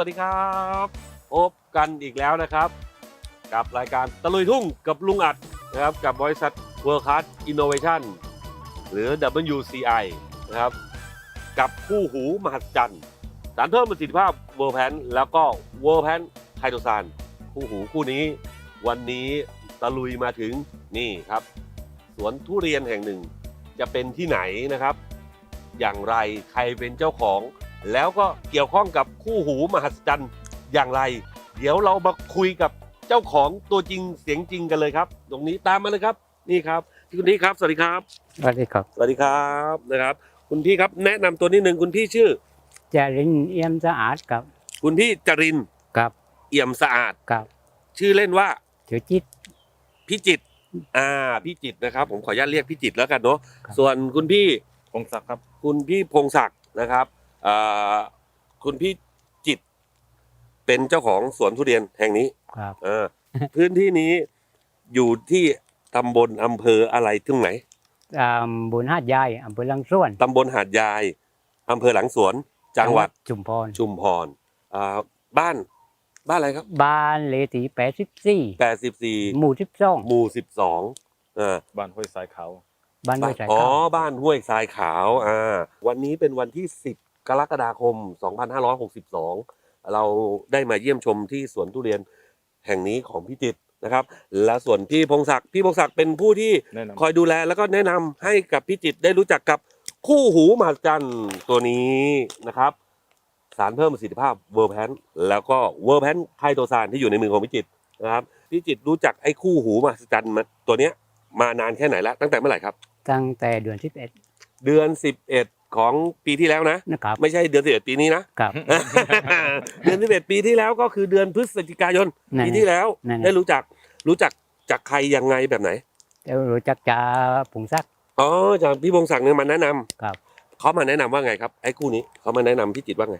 สวัสดีครับพบกันอีกแล้วนะครับ กับรายการตะลุยทุ่งกับลุงอัดนะครับ กับบริษัท World Class Innovation หรือ WCI นะครับ กับคู่หูมหัศจรรย์สารเพิ่มประสิทธิภาพ World Pan แล้วก็ World Pan ไฮโดรซานคู่หูคู่นี้ วันนี้ตะลุยมาถึงนี่ครับ สวนทุเรียนแห่งหนึ่ง จะเป็นที่ไหนนะครับ อย่างไรใครเป็นเจ้าของ แล้วก็เกี่ยวข้องกับคู่หูมหัศจรรย์อย่างไร เดี๋ยวเรามาคุยกับเจ้าของตัวจริงเสียงจริงกันเลยครับ ตรงนี้ตามมาเลยครับ นี่ครับพี่คุณพี่ครับ สวัสดีครับ สวัสดีครับ สวัสดีครับนะครับ คุณพี่ครับแนะนำตัวนิดนึงคุณพี่ชื่อจารินเอี่ยมสะอาดครับ คุณพี่จรินทร์ครับเอี่ยมสะอาด ครับชื่อเล่นว่า เดี๋ยวจิตพี่จิตรอ่าพี่จิตรนะครับ ผมขออนุญาตเรียกพี่จิตรแล้วกันเนาะ ครับ ส่วนคุณพี่ พงศักดิ์ครับ คุณพี่พงศักดิ์นะครับอ่า คุณพี่จิตรเป็นเจ้าของสวนทุเรียนแห่งนี้ครับ เออ พื้นที่นี้อยู่ที่ตำบลอำเภออะไรทึ่งไหนอ่าบุญหาดใหญ่อำเภอลังส่วนตำบลหาดยายอำเภอหลังสวน จังหวัดจุมพรชุมพรอ่าบ้าน บ้านอะไรครับ บ้านเลตีแปดสิบสี่84หมู่สิบสองหมู่12อ่าบ้านห้วยสายขาวบ้านบ้าไม่นใช่อ๋อครับบ้านห้วยทรายขาวอ่าวันนี้เป็นวันที่10 กรกฎาคม 2562 เราได้มาเยี่ยมชมที่สวนทุเรียนแห่งนี้ของพี่จิตรนะครับ และส่วนพี่พงศักดิ์พี่พงศักดิ์เป็นผู้ที่แนะนำ คอยดูแลแล้วก็แนะนำให้กับพี่จิตรได้รู้จักกับคู่หูมหัศจรรย์ตัวนี้นะครับ สารเพิ่มประสิทธิภาพเวอร์แพนแล้วก็เวอร์แพนไคโตซานที่อยู่ในมือของพี่จิตรนะครับพี่จิตรรู้จักไอ้คู่หูมหัศจรรย์มาตัวเนี้ยมานานแค่ไหนแล้วตั้งแต่เมื่อไหร่ครับ ตั้งแต่เดือนสิบเอ็ดเดือน 11 ของปีที่แล้วนะ นะครับ ไม่ใช่เดือน11ปีนี้นะ ครับ เดือน11ปีที่แล้วก็คือเดือนพฤศจิกายนนั่นปีที่แล้วนั่น ได้รู้จักรู้จักจากใครยังไงแบบไหนแต่รู้จักจ่าผงซักดิ์ อ๋อจากพี่พงศักดิ์เนี่ยมาแนะนำครับ เขามาแนะนำว่าไงครับไอ้คู่นี้เขามาแนะนำพี่จิตรว่าไง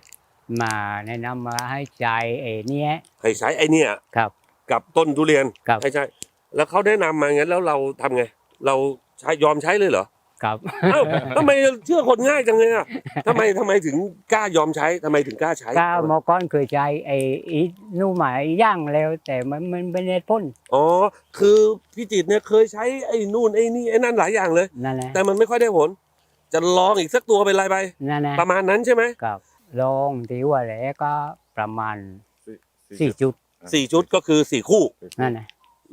มาแนะนำมาให้ใจเอเนี้ยให้ใช้ไอ้เนี่ยครับ กับต้นทุเรียนครับ ให้ใช่แล้วเขาแนะนำมางั้นแล้วเราทำไง เราใช้ยอมใช้เลยเหรอ ครับ เอ้าทำไมเชื่อคนง่ายจังเลยอะทำไมทำไมถึงกล้ายอมใช้ทำไมถึงกล้าใช้ก้าวมอก้อนเคยใจไอ้อีนู่นหมายย่างแล้ว แต่มันมันเป็นเหตุผลอ๋อคือพี่จิตรเนี่ยเคยใช้ไอ้นู่นไอ้นี่ไอ้นั่นหลายอย่างเลย นั่นแหละแต่มันไม่ค่อยได้ผล จะลองอีกสักตัวเป็นไรไป นั่นแหละประมาณนั้นใช่ไหมครับลองที่ว่าแล้วก็ประมาณสี่สี่จุดสี่ชุดก็คือสี่คู่นั่นนะ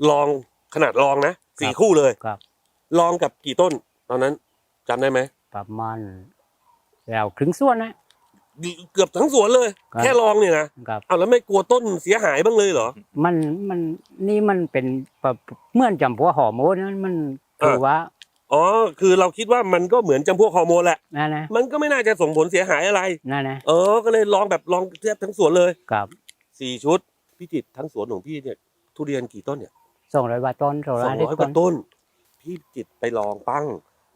ลองขนาดลองนะสี่ครับคู่เลยครับ ลองกับกี่ต้น ตอนนั้นจำได้ไหมประมาณเราครึ่งส่วนนะ เกือบทั้งสวนเลย ครับ แค่ลองเนี่ยนะครับ เอาแล้วไม่กลัวต้นเสียหายบ้างเลยเหรอ มันมันนี่มันเป็นแบบเหมื่อนจำพวกหอร์โมนนั้นมันคือเออว่าอ๋อ คือเราคิดว่ามันก็เหมือนจำพวกฮอร์โมนแหละ นั่นนะมันก็ไม่น่าจะส่งผลเสียหายอะไร นั่นนะเออ ก็เลยลองแบบลองเทียบทั้งสวนเลยกับสี่ชุดพี่จิตรทั้งสวนของพี่เนี่ยทุเรียนกี่ต้นเนี่ยสองร้อยบาทต้นสองสร้ออยงได้ร้อยกต้ว่านต้น พี่จิตรไปลองปั้ง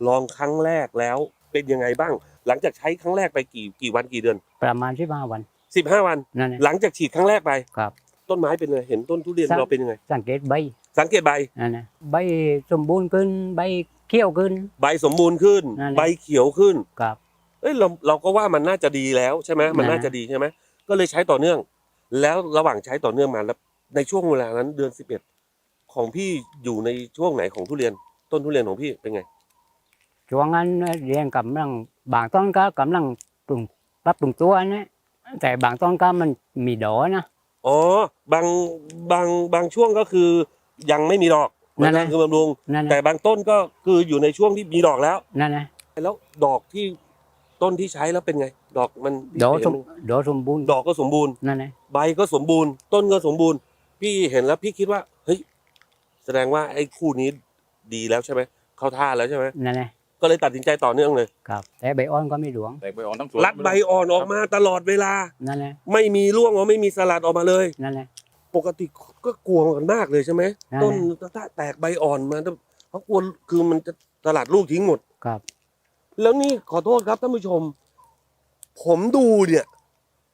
ลองครั้งแรกแล้วเป็นยังไงบ้าง หลังจากใช้ครั้งแรกไปกี่กี่วันกี่เดือน ประมาณสิบห้าวันสิบห้าวัน นั่นนะหลังจากฉีดครั้งแรกไป ครับ ต้นไม้เป็นไงเห็นต้นทุเรียนสักเราเป็นยังไง สังเกตใบสังเกตใบนั่นนะใบสมบูรณ์ขึ้นใบเขี้ยวขึ้น ใบสมบูรณ์ขึ้น นั่นแหละ ใบเขียวขึ้นกับ เอ้ยเราเราก็ว่ามันน่าจะดีแล้วใช่ไหมมันนั่นแหละน่าจะดีใช่ไหมก็เลยใช้ต่อเนื่อง แล้วระหว่างใช้ต่อเนื่องมาแล้วในช่วงเวลานั้นเดือนสิบเอ็ดของพี่อยู่ในช่วงไหนของทุเรียน ต้นทุเรียนของพี่เป็นไง ช่วงนั้นเรียนกำลังบางต้นก็กำลังปรุงปรับปรุงตัวนะแต่บางต้นก็มันมีดอกนะอ๋อบางบางบางช่วงก็คือยังไม่มีดอกนั่นแหละคือบำรุงนั่นแต่นะบางต้นก็คืออยู่ในช่วงที่มีดอกแล้วนั่นนะแล้วดอกที่ต้นที่ใช้แล้วเป็นไง ดอกมันดอกสมเห็นดอกสมบูรณ์ ดอกก็สมบูรณ์นั่นนะใบก็สมบูรณ์ ต้นก็สมบูรณ์ พี่เห็นแล้วพี่คิดว่า เฮ้ย แสดงว่าไอ้คู่นี้ดีแล้วใช่ไหมเข้าท่าแล้วใช่ไหมนั่นนะ ก็เลยตัดสินใจต่อเนื่องเลย ครับ แต่ใบอ่อนก็ไม่หลวง แตกใบอ่อนทั้งสวนรัดใบอ่อนออกมาตลอดเวลา นั่นแหละ ไม่มีร่วงออกไม่มีสลัดออกมาเลย นั่นแหละ ปกติก็กลัวกันมากเลยใช่ไหมใช่ต้นถ้าแตกใบอ่อนมาเขากลัวคือมันจะสลัดลูกทิ้งหมด ครับ แล้วนี่ขอโทษครับท่านผู้ชม ผมดูเนี่ย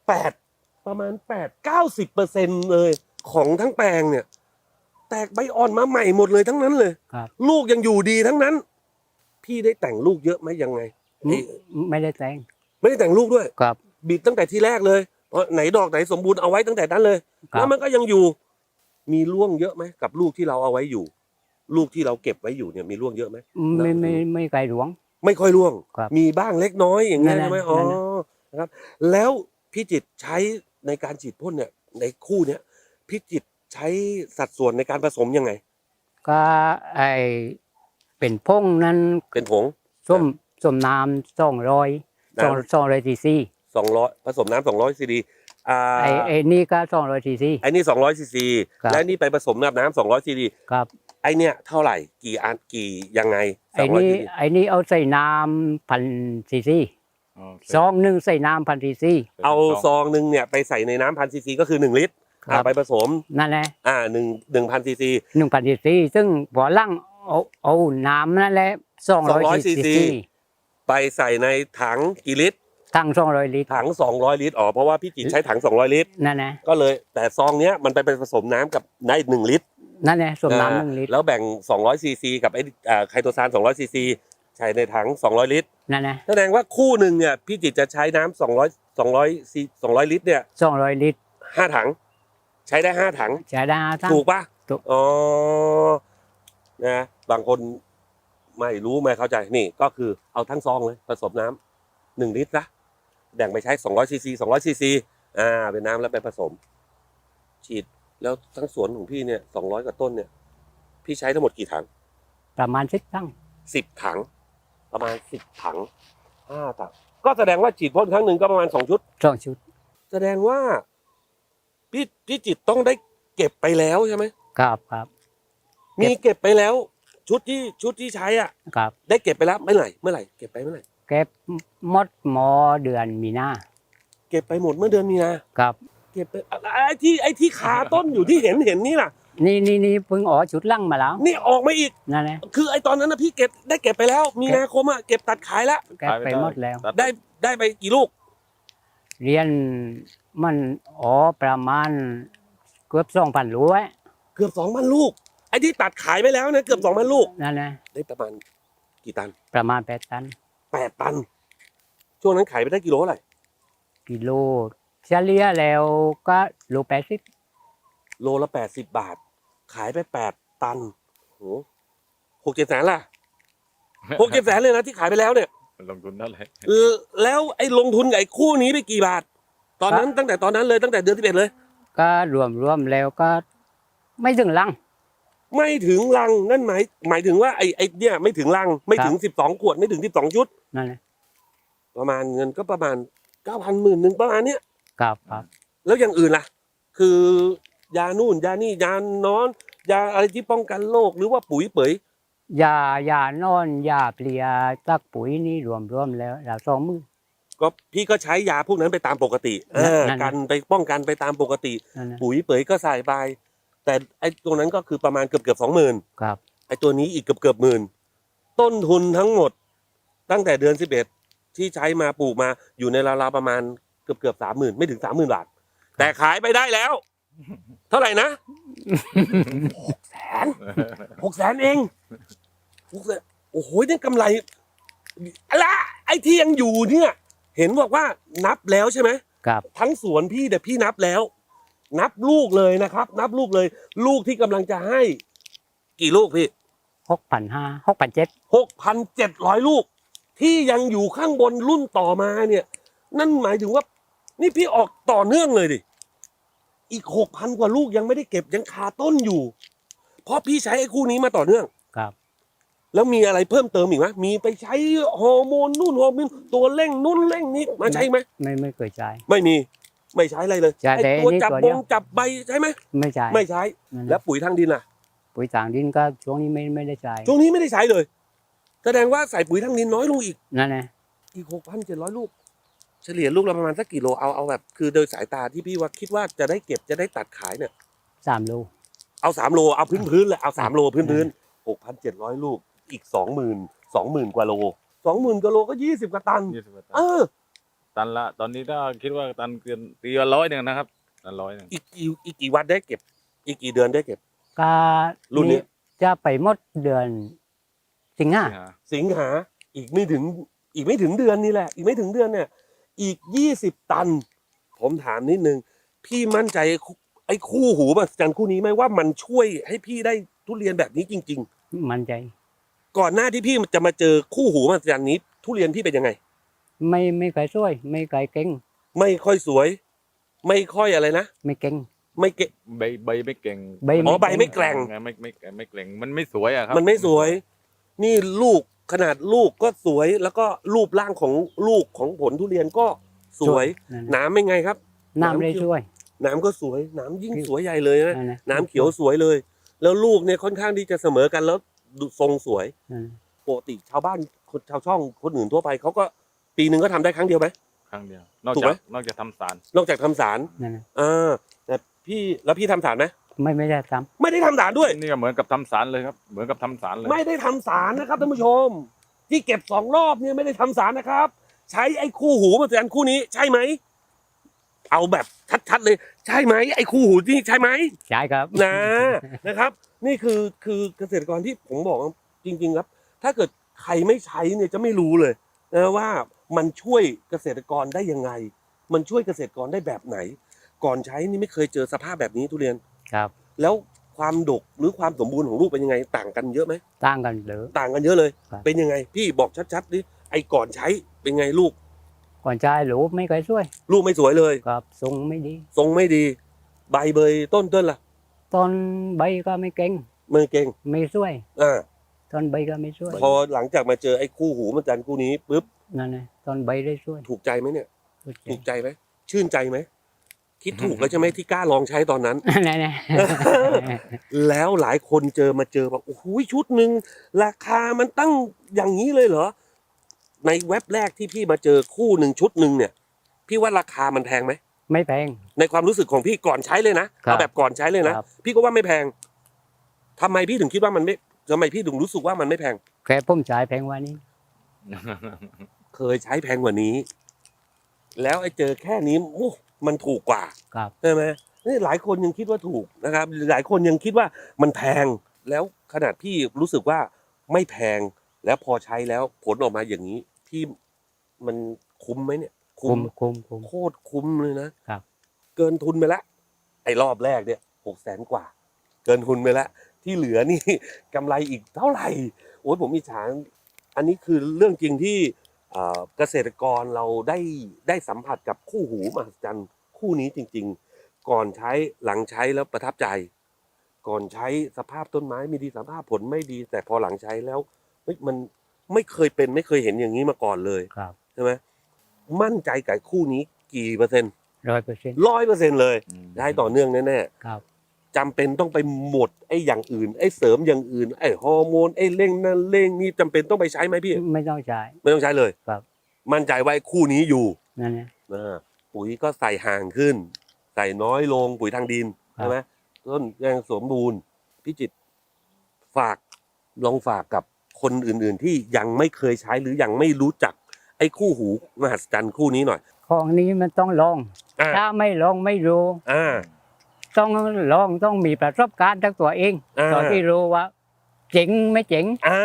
แปดประมาณแปดเก้าสิบเปอร์เซ็นเลยของทั้งแปลงเนี่ย แตกใบอ่อนมาใหม่หมดเลยทั้งนั้นเลยครับลูกยังอยู่ดีทั้งนั้น พี่ได้แต่งลูกเยอะไหมยังไงไม่เอ๊ะไม่ได้แต่ง ไม่ได้แต่งลูกด้วยครับ บิดตั้งแต่ที่แรกเลยพเพราะไหนดอกไหนสมบูรณ์เอาไว้ตั้งแต่นั้นเลยครัแล้บวมันก็ยังอยู่ มีร่วงเยอะไหมกับลูกที่เราเอาไว้อยู่ ลูกที่เราเก็บไว้อยู่เนี่ยมีร่วงเยอะไหม ไม่ไม่ไม่ไกลหลวง ไม่ค่อยร่วง ครับมีบ้างเล็กน้อยอย่างเงี้ยนั่นแหละใช่ไหมอ๋อนั่นแหละ นะครับ แล้วพี่จิตรใช้ในการฉีดพ่นเนี่ย ในคู่เนี้ยพี่จิตรใช้สัดส่วนในการผสมยังไง ก็ไอ เป็นพงนั้นเป็นผง ส้มส้มน้ำสองร้อยสองน้ำสองร้อยซีซีสองร้อยผสมน้ำสองร้อยซีดีอ่าไอไอนี่ก็สองร้อยซีซี ไอ้นี่สองร้อยซีซีครับ และนี่ไปผสมกับน้ำสองร้อยซีดีครับไอ้เนี่ยเท่าไหร่กี่อันกี่ยังไงไอนี่200 cc ไอนี่เอาใส่น้ำพันซีซีโอเคซองหนึ่งใส่น้ำพันซีซี เอาซองหนึ่งเนี่ยไปใส่ในน้ำพันซีซีก็คือหนึ่งลิตรครับ อ่าไปผสมนั่นแหละอ่าหนึ่งหนึ่งพันซีซีหนึ่งพันซีซีซึ่งหัวล่าง เอาเอาน้ำนั่นแหละสองร้อย200ซี cc ซีไปใส่ในถังกี่ลิตรทั้งสองร้อยลิตรถัง200ลิตรอ๋อเพราะว่าพี่จิตรใช้ถัง200ลิตรนั่นแหละก็เลยแต่ซองเนี้ยมันไปเป็นผสมน้ำกับได้หนึ่งลิตรนั่นแหละส่วนน้ำหอ่านึ่งลิตรแล้วแบ่ง200ซีซีกับไอ้อ่าไคโตซาน200ซีซีใช้ในถัง200ลิตรนั่นแหละแสดงว่าคู่หนึ่งเนี่ยพี่จิตรจะใช้น้ำ200 200ซี200ลิตรเนี่ยสองร้อยลิตรห้าถัง ใช้ได้ห้าถัง ใช้ได้ทั้งถูกปะถูกอ๋อ นะบางคนไม่รู้ไม่เข้าใจนี่ก็คือเอาทั้งซองเลยผสมน้ำหนึ่งลิตรนะแบ่งไปใช้สองร้อยซีซีสองร้อยซีซีอ่าเป็นน้ำแล้วไปผสม ฉีดแล้วทั้งสวนของพี่เนี่ยสองร้อยกว่าต้นเนี่ย พี่ใช้ทั้งหมดกี่ถังประมาณสิบทั้งสิบถัง ประมาณสิบถังห้าถังก็แสดงว่าฉีดพ่นครั้งหนึ่งก็ประมาณสองชุดสองชุด แสดงว่าพี่พี่จิตรต้องได้เก็บไปแล้วใช่ไหมครับครับ มีเก็บไปแล้ว ชุดที่ชุดที่ใช้อะ ครับ ได้เก็บไปแล้วเมื่อไหร่เมื่อไหร่เก็บไปเมื่อไหร่เก็บหมดหมอเดือนมีนาเก็บไปหมดเมื่อเดือนมีนาครับ เก็บไปอะไอ้ที่ไอ้ที่ขาต้นอยู่ที่เห็นเห็นนี่ล่ะ นี่นี่นี่เพิ่งอ๋อชุดล่างมาแล้ว นี่ออกมาอีกนั่นแหละคือไอ้ตอนนั้นนะพี่เก็บได้เก็บไปแล้ว มีนาคมอะเก็บตัดขายแล้วเก็บไปหมดแล้วตัได้ได้ไปกี่ลูก เรียนมันอ๋อประมาณเกือบสองพันรู้ไว้เกือบสองพันลูกไอ้ที่ตัดขายไปแล้วนะเกือบสองพันลูก นั่นแหละได้ประมาณกี่ตันประมาณแปดตันแปดตัน ช่วงนั้นขายไปได้กิโลเท่าไหร่กิโลเฉลี่ยแล้วก็โลแปดสิบโลละแปดสิบบาท ขายไปแปดตันโหหกเจ็ดแสนล่ะหกเจ็ดแสนเลยนะที่ขายไปแล้วเนี่ยลงทุนเท่าไหร่เออแล้วไอ้ลงทุนกับไอ้คู่นี้ไปกี่บาท ตอนนั้นตั้งแต่ตอนนั้นเลยตั้งแต่เดือนที่เอ็ดเลย ก็รวมรวมแล้วก็ไม่ถึงลัง ไม่ถึงลังนั่นหมายหมายถึงว่าไอ้ไอ้เนี่ยไม่ถึงลังไม่ถึงครับสิบสองขวดไม่ถึงสิบสองชุด นั่นแหละประมาณเงินก็ประมาณเก้าพันหมื่นหนึ่งประมาณเนี้ยครับครับ แล้วอย่างอื่นล่ะ คือยานู่นยานี่ยานอน ยาอะไรที่ป้องกันโรคหรือว่าปุ๋ยเป๋ยยายานอนยาเปลียตักปุ๋ยนี่รวมรวมแล้วเราสองมือ ก็พี่ก็ใช้ยาพวกนั้นไปตามปกติเออนั่นๆกันไปป้องกันไปตามปกติ นั่นแหละปุ๋ยเป๋ยก็ใส่ไป แต่ไอ้ตัวนั้นก็คือประมาณเกือบเกือบสองหมื่นครับ ไอ้ตัวนี้อีกเกือบเกือบหมื่นต้นทุนทั้งหมดตั้งแต่เดือนสิบเอ็ดที่ใช้มาปลูกมาอยู่ในราวๆประมาณเกือบเกือบสามหมื่นไม่ถึงสามหมื่นบาท แต่ขายไปได้แล้ว เท่าไหร่นะหกแสนหกแสนเองหกแสนโอ้โหนี่กำไรละไอ้ที่ยังอยู่เนี่ย เห็นบอกว่านับแล้วใช่ไหมครับ ทั้งสวนพี่แต่พี่นับแล้ว นับลูกเลยนะครับ นับลูกเลย ลูกที่กำลังจะให้ กี่ลูกพี่หกพันห้าหกพันเจ็ดหกพันเจ็ดร้อยลูก ที่ยังอยู่ข้างบนรุ่นต่อมาเนี่ย นั่นหมายถึงว่า นี่พี่ออกต่อเนื่องเลยดิอีกหกพันกว่าลูกยังไม่ได้เก็บยังคาต้นอยู่ เพราะพี่ใช้ไอ้คู่นี้มาต่อเนื่อง ครับ แล้วมีอะไรเพิ่มเติมอีกไหมมีไปใช้ฮอร์โมนนู่นฮอร์โมนตัวเร่งนู่นเร่งนี้มาใช้ไหมไม่ไม่เคยใช้ไม่มี ไม่ใช้อะไรเลยใช้ไอ้แต่ตัวนี่จับตัวบเดียวงจับใบใช่ไหมไม่ใช้ไม่ใช้ นั่นหะแล้วปุ๋ยทางดินล่ะ ปุ๋ยต่างดินก็ช่วงนี้ไม่ไม่ได้ใช้ช่วงนี้ไม่ได้ใช้เลย แสดงว่าใส่ปุ๋ยทางดินน้อยลงอีกนั่นแหละอีกหกพันเจ็ดร้อยลูก เฉลี่ยลูกละประมาณสักกี่โลเอาเอาแบบ คือโดยสายตาที่พี่ว่าคิดว่าจะได้เก็บจะได้ตัดขายเนี่ย สามโล เอาสามโลเอาพื้นพื้นๆเลยเอาสามโลพื้นพื้นหกพันเจ็ดร้อยลูกอีกสองหมื่นสองหมื่นกว่าโลสองหมื่นกว่าโลก็ยี่สิบกว่าตัน ยี่สิบกว่าตัเอนอ ตันละ ตอนนี้ถ้าคิดว่าตันเกินตีว่าร้อยหนึ่งนะครับตันร้อยหนึ่งอีกกี่อีกกี่วันได้เก็บ อีกกี่เดือนได้เก็บ ก็รุ่นนี้ จะไปหมดเดือน สิงหาที่หาสิงหาอีกไม่ถึงอีกไม่ถึงเดือนนี่แหละ อีกไม่ถึงเดือนเนี่ย อีกยี่สิบตัน ผมถามนิดนึง พี่มั่นใจไอ้คู่หูมหัศจรรย์คู่นี้ไหมว่ามันช่วยให้พี่ได้ทุเรียนแบบนี้จริง มันใจ ๆ ก่อนหน้าที่พี่จะมาเจอคู่หูมหัศจรรย์นี้ ทุเรียนพี่เป็นยังไง ไม่ไม่เคยช่วย ไม่เคยเก่ง ไม่ค่อยสวย ไม่ค่อยอะไรนะ ไม่เก่ง ไม่เกะใบใบไม่เก่งใบไม่อ๋อใบไม่แกร่ง ไม่ไม่ไม่เก่งมันไม่สวยอะครับมันไม่สวย นี่ลูกขนาดลูกก็สวยแล้วก็รูปร่างของลูกของผลทุเรียนก็สวยนั่นหนามเป็นไงครับ น้ำได้ช่วยหนามก็สวยหนามยิ่งสวยใหญ่เลยนะนั่นน่ะน้ำเขียวสวยเลย แล้วลูกเนี่ยค่อนข้างที่จะเสมอกันแล้วดูทรงสวยนั่นน่ะปกติชาวบ้านคนชาวช่องคนอื่นทั่วไปเขาก็ ปีหนึ่งก็ทำได้ครั้งเดียวไหม ครั้งเดียวนอกถูกจาไหม กนอกจากทำสาร นอกจากทำสารนั่นน่ะอ่าแต่พี่แล้วพี่ทำสารไหมไม่ไม่ได้ทไม่ได้ทำสารด้วย นี่ก็เหมือนกับทำสารเลยครับ เหมือนกับทำสารเลย ไม่ได้ทำสารนะครับท่านผู้ชม ที่เก็บสองรอบเนี่ยไม่ได้ทำสารนะครับ ใช้ไอ้คู่หูมาแทนคู่นี้ใช่ไหมเอาแบบชัดๆเลย ใช่ไหมไอ้คู่หูที่ใช่ไหมำใช่ครับ นะนะครับ นี่คือคือเกษตรกรที่ผมบอกว่าจริง ๆ ครับ ถ้าเกิดใครไม่ใช้เนี่ยจะไม่รู้เลยนะว่า มันช่วยเกษตรกรได้ยังไง มันช่วยเกษตรกรได้แบบไหน ก่อนใช้นี่ไม่เคยเจอสภาพแบบนี้ทุเรียนครับ แล้วความดกหรือความสมบูรณ์ของลูกเป็นยังไง ต่างกันเยอะไหมต่างกันเด้อต่างกันเยอะเลย ครับ เป็นยังไง พี่บอกชัดๆดิไอ้ก่อนใช้เป็นไงลูก ก่อนชายหลูไม่เคยช่วยลูกไม่สวยเลย ครับทรงไม่ดี ทรงไม่ดี ใบเบยต้นต้นล่ะตอนใบก็ไม่เก่ง มือเก่งไม่ช่วย อ่า ตอนใบก็ไม่ช่วยพอหลังจากมาเจอไอ้คู่หูมันจันทร์คู่นี้ปุ๊บนั่นน่ะตอนใบได้ช่วย ถูกใจไหมเนี่ยเข้าใจถูกใจไหมชื่นใจไหมคิดถูกแล้วใช่ไหมที่กล้าลองใช้ตอนนั้นนั่นน่ะแล้วหลายคนเจอมาเจอแบบโอ้โหชุดหนึ่งราคามันตั้งอย่างนี้เลยเหรอ ในเว็บแรกที่พี่มาเจอคู่หนึ่งชุดหนึ่งเนี่ย พี่ว่าราคามันแพงไหมไม่แพง ในความรู้สึกของพี่ก่อนใช้เลยนะครับเอาแบบก่อนใช้เลยนะครับพี่ก็ว่าไม่แพงทำไมพี่ถึงคิดว่ามันไม่ ทำไมพี่ถึงรู้สึกว่ามันไม่แพง แค่ผมจ่ายแพงกว่านี้ เคยใช้แพงกว่านี้ แล้วไอ้เจอแค่นี้โอ้มันถูกกว่าครับ ใช่ไหมนี่หลายคนยังคิดว่าถูกนะครับ หลายคนยังคิดว่ามันแพงแล้วขนาดพี่รู้สึกว่าไม่แพงแล้วพอใช้แล้วผลออกมาอย่างนี้ พี่มันคุ้มไหมเนี่ย คุมคุมคุมโคตรคุ้มเลยนะครับ เกินทุนไปละไอ้รอบแรกเนี่ยหกแสนกว่า เกินทุนไปละ ที่เหลือนี่กำไรอีกเท่าไหร่โอ้ยผมมีฉางอันนี้คือเรื่องจริงที่เอ่อเกษตรกรเราได้ได้สัมผัสกับคู่หูมหัศจรรย์คู่นี้จริง ๆ ก่อนใช้หลังใช้แล้วประทับใจ ก่อนใช้สภาพต้นไม้ไม่ดีสภาพผลไม่ดี แต่พอหลังใช้แล้วเฮ้ยมันไม่เคยเป็นไม่เคยเห็นอย่างนี้มาก่อนเลยครับใช่ไหมมั่นใจกับคู่นี้กี่เปอร์เซ็นต์ร้อยเปอร์เซ็นต์ร้อยเปอร์เซ็นต์เลย ได้ต่อเนื่องแน่ครับๆ จำเป็นต้องไปหมดไอ้อย่างอื่นไอ้เสริมอย่างอื่นไอ้ฮอร์โมนไอ้เร่งนั่นเร่งนี่จำเป็นต้องไปใช้ไหมพี่ ไม่ต้องจ่ายไม่ต้องใช้เลยครับ มั่นใจว่าไอ้คู่นี้อยู่นั่นน่ะอ่าปุ๋ยก็ใส่ห่างขึ้น ใส่น้อยลงปุ๋ยทางดินครับใช่ไหมต้นยังสมบูรณ์พี่จิตรฝากลองฝากกับคนอื่น ๆ ที่ยังไม่เคยใช้หรือยังไม่รู้จัก ไอ้คู่หูมหัศจรรย์คู่นี้หน่อย ของนี้มันต้องลองอ่าถ้าไม่ลองไม่รู้อ่า ต้องลองต้องมีประสบการณ์จากตัวเองอ่า ตอนที่รู้ว่า เจ๋งไม่เจ๋ง อ่า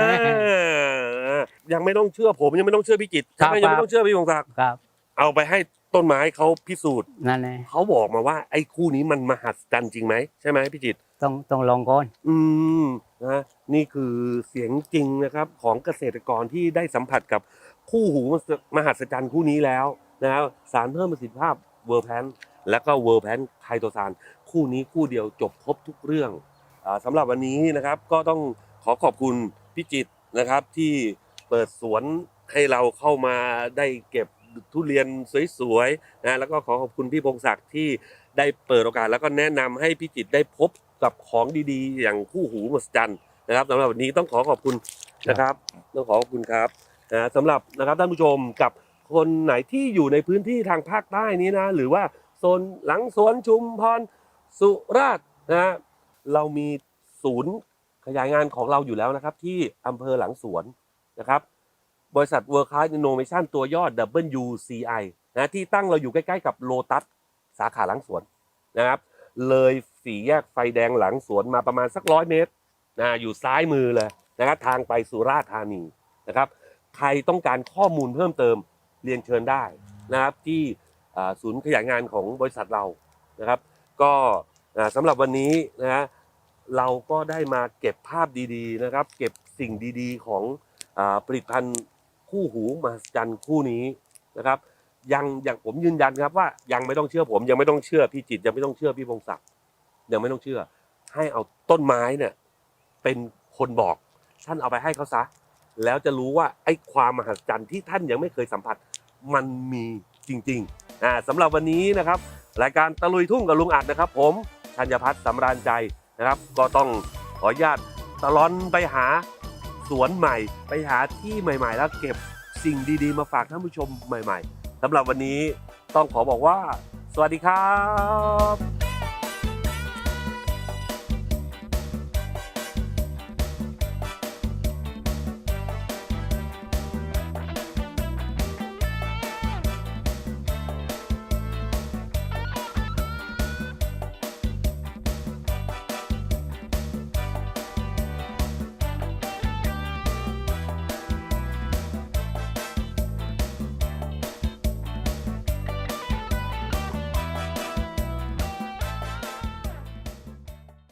ยังไม่ต้องเชื่อผมยังไม่ต้องเชื่อพี่จิตรครัใช่บ ไหมยังไม่ต้องเชื่อพี่วงศักดิ์ครับเอาไปให้ต้นไม้เขาพิสูจน์นั่นแหละเขาบอกมาว่าไอ้คู่นี้มันมหัศจรรย์จริงไหมใช่ไหมพี่จิตร ต้องต้องลองก่อน อืมนะนี่คือเสียงจริงนะครับของเกษตรกรที่ได้สัมผัสกับคู่หูมหัศจรรย์คู่นี้แล้วนะครับสารเพิ่มประสิทธิภาพ เวอร์แพนและก็เวอร์แพนไคโตซานคู่นี้คู่เดียวจบครบทุกเรื่องอสำหรับวันนี้นะครับก็ต้องขอขอบคุณพี่จิตนะครับที่เปิดสวนให้เราเข้ามาได้เก็บทุเรียนสวยๆนะแล้วก็ขอขอบคุณพี่พงศักดิ์ที่ได้เปิดโอกาสแล้วก็แนะนำให้พี่จิตได้พบกับของดีๆ อย่างคู่หูมหัศจรรย์นะครับสำหรับวันนี้ต้องขอขอบคุณนะครับ ต้องขอขอบคุณครับนะสำหรับนะครับท่านผู้ชมกับ คนไหนที่อยู่ในพื้นที่ทางภาคใต้นี้นะ หรือว่าโซนหลังสวนชุมพรสุราษฎร์นะเรามีศูนย์ขยายงานของเราอยู่แล้วนะครับ ที่อำเภอหลังสวนนะครับ บริษัท World Class Innovation ตัวย่อ WCI นะที่ตั้งเราอยู่ใกล้ๆกับโลตัสสาขาหลังสวนนะครับ เลยสี่แยกไฟแดงหลังสวนมาประมาณสักร้อยเมตรนะอยู่ซ้ายมือเลยนะครับทางไปสุราษฎร์ธานีนะครับ ใครต้องการข้อมูลเพิ่มเติม เรียนเชิญได้นะครับที่ศูนย์ขยายงานของบริษัทเรานะครับ ก็สำหรับวันนี้นะฮะเราก็ได้มาเก็บภาพดีๆนะครับ เก็บสิ่งดีๆ ของอผลิตภัณฑ์คู่หูมหัศจรรย์คู่นี้นะครับ ยังอย่างผมยืนยันครับว่ายังไม่ต้องเชื่อผมยังไม่ต้องเชื่อพี่จิตยังไม่ต้องเชื่อพี่พงศักดิ์ยังไม่ต้องเชื่อ ให้เอาต้นไม้เนี่ยเป็นคนบอกท่านเอาไปให้เขาซะ แล้วจะรู้ว่าไอ้ความมหัศจรรย์ที่ท่านยังไม่เคยสัมผัส มันมีจริงๆอ่าสำหรับวันนี้นะครับ รายการตะลุยทุ่งกับลุงอัดนะครับ ผมชัญพัฒน์สำราญใจนะครับ ก็ต้องขออนุญาตตลอนไปหาสวนใหม่ ไปหาที่ใหม่ ๆ แล้วเก็บสิ่งดีๆ มาฝากท่านผู้ชมใหม่ ๆสำหรับวันนี้ต้องขอบอกว่า สวัสดีครับ